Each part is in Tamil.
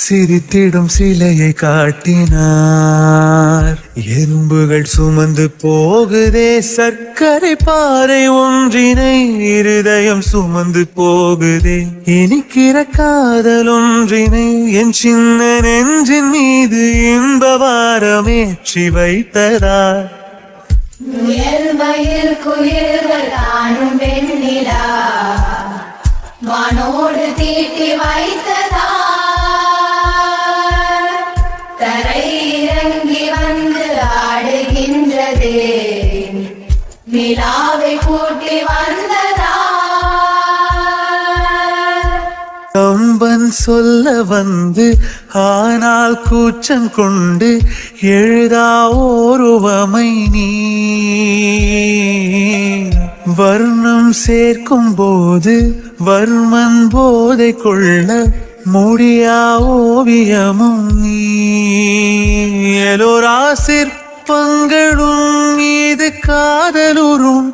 சிரித்திடும் சிலையை காட்டினார். எறும்புகள் சுமந்து போகுதே சர்க்கரை பாறை ஒன்றினை இருதயம் சுமந்து போகுதே. இனிக்கிற காதல் ஒன்றினை என் சின்ன நெஞ்சின் மீது இன்ப வாரமேற்றி வைத்ததார் முயல் மயில் குயில்கள் தானும் வெண்ணிலா. வானோடு தீட்டி வைத்த நிலாவை கூட்டி கம்பன் சொல்ல வந்து ஆனால் கூச்சம் கொண்டு எழுதா ஓருவமை நீ. வர்ணம் சேர்க்கும் போது வர்மன் போதை கொள்ள முடியா ஓவியமும் நீ. எலோரா சிற்பங்களும் மீது காதலுறும்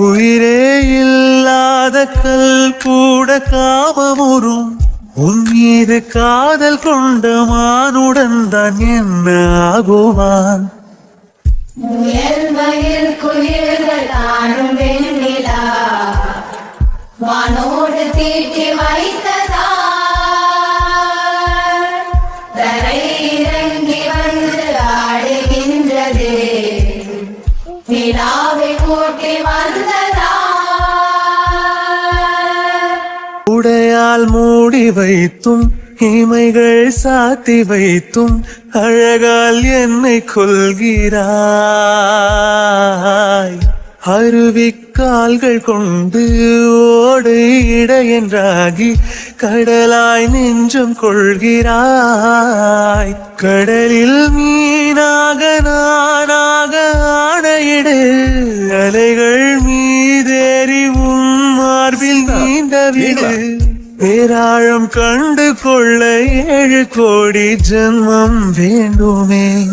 உயிரே இல்லாத கல் கூட காமமுறும் உன் மீது காதல் கொண்ட மானுடன் தான் என்ன ஆகுவான்? முயல் மயில் குயில்கள் தானும் வெண்ணிலா. வானோடு தீட்டி வைத்ததா நிலாவை கூட்டி வந்ததா? உடையால் மூடி வைத்தும் இமைகள் சாத்தி வைத்தும் அழகால் என்னை கொள்கிறாய் அருவிக்கால்கள் கொண்டு ஓடு என்றாகி கடலாய் நெஞ்சம் கொள்கிறாய். கடலில் மீனாக நான் அலைகள் மீதேறி உன் மார்பில் நீண்ட விடு பேராழம் கண்டு கொள்ள ஏழு கோடி ஜென்மம் வேண்டுமே.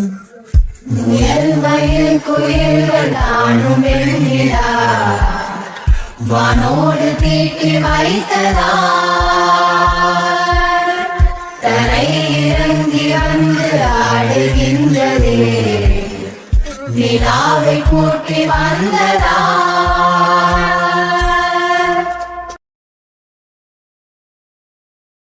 வானோடு தீட்டி வைத்ததா. தரை இறங்கி வந்து ஆடுகின்றது. நிலாவை போட்டி வந்ததா?